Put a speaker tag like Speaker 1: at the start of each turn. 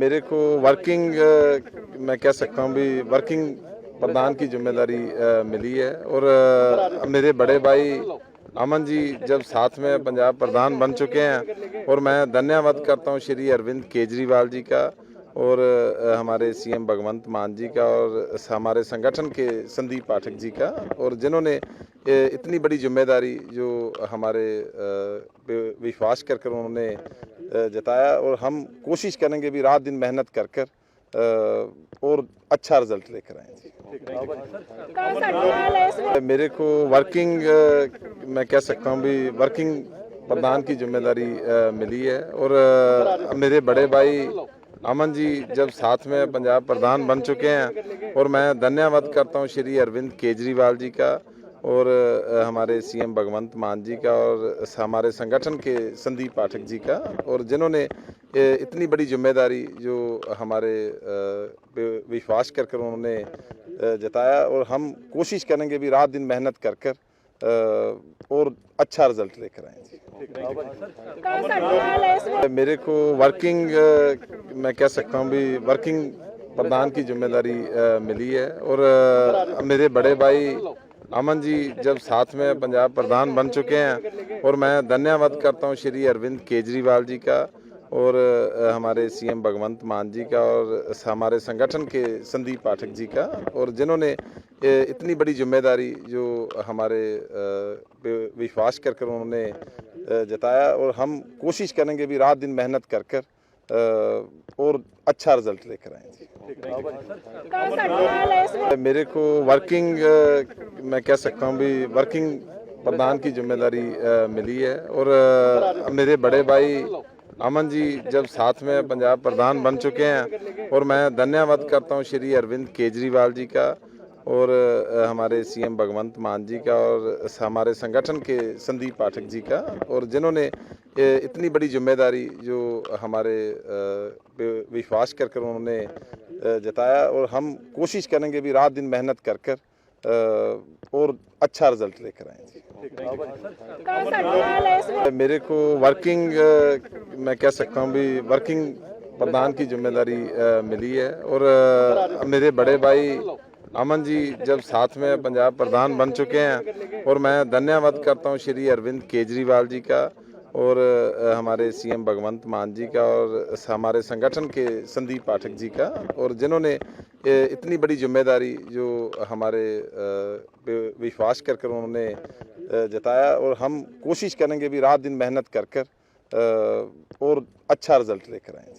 Speaker 1: मेरे को वर्किंग अ, मैं कह सकता हूँ भी वर्किंग प्रधान की ज़िम्मेदारी अ, मिली है। और अ, मेरे बड़े भाई अमन जी जब साथ में पंजाब प्रधान बन चुके हैं और मैं धन्यवाद करता हूँ श्री अरविंद केजरीवाल जी का और हमारे सीएम भगवंत मान जी का और हमारे संगठन के संदीप पाठक जी का और जिन्होंने इतनी बड़ी ज़िम्मेदारी जो हमारे विश्वास कर कर उन्होंने जताया और हम कोशिश करेंगे भी रात दिन मेहनत कर कर और अच्छा रिज़ल्ट लेकर आए मेरे को वर्किंग मैं कह सकता हूँ भी वर्किंग प्रधान की ज़िम्मेदारी मिली है और मेरे बड़े भाई अमन जी जब साथ में पंजाब प्रधान बन चुके हैं और मैं धन्यवाद करता हूँ श्री अरविंद केजरीवाल जी का और हमारे सीएम भगवंत मान जी का और हमारे संगठन के संदीप पाठक जी का और जिन्होंने इतनी बड़ी ज़िम्मेदारी जो हमारे विश्वास कर कर उन्होंने जताया और हम कोशिश करेंगे भी रात दिन मेहनत कर कर और अच्छा रिज़ल्ट लेकर आए। मेरे को वर्किंग मैं कह सकता हूँ भी वर्किंग प्रधान की ज़िम्मेदारी मिली है और मेरे बड़े भाई अमन जी जब साथ में पंजाब प्रधान बन चुके हैं और मैं धन्यवाद करता हूँ श्री अरविंद केजरीवाल जी का और हमारे सीएम भगवंत मान जी का और हमारे संगठन के संदीप पाठक जी का और जिन्होंने इतनी बड़ी ज़िम्मेदारी जो हमारे विश्वास कर कर उन्होंने जताया और हम कोशिश करेंगे भी रात दिन मेहनत कर कर और अच्छा रिज़ल्ट लेकर आए। मेरे को वर्किंग मैं कह सकता हूँ भी वर्किंग प्रधान की ज़िम्मेदारी मिली है। और अ, मेरे बड़े भाई अमन जी जब साथ में पंजाब प्रधान बन चुके हैं और मैं धन्यवाद करता हूँ श्री अरविंद केजरीवाल जी का और हमारे सीएम भगवंत मान जी का और हमारे संगठन के संदीप पाठक जी का और जिन्होंने इतनी बड़ी ज़िम्मेदारी जो हमारे विश्वास कर कर उन्होंने जताया। और हम कोशिश करेंगे भी रात दिन मेहनत कर कर और अच्छा रिज़ल्ट लेकर आए मेरे को वर्किंग मैं कह सकता हूँ भी वर्किंग प्रधान की ज़िम्मेदारी मिली है। और मेरे बड़े भाई अमन जी जब साथ में पंजाब प्रधान बन चुके हैं, और मैं धन्यवाद करता हूँ श्री अरविंद केजरीवाल जी का। और हमारे सीएम भगवंत मान जी का और हमारे संगठन के संदीप पाठक जी का और जिन्होंने इतनी बड़ी ज़िम्मेदारी जो हमारे विश्वास कर कर उन्होंने जताया और हम कोशिश करेंगे भी रात दिन मेहनत कर कर और अच्छा रिज़ल्ट लेकर आए।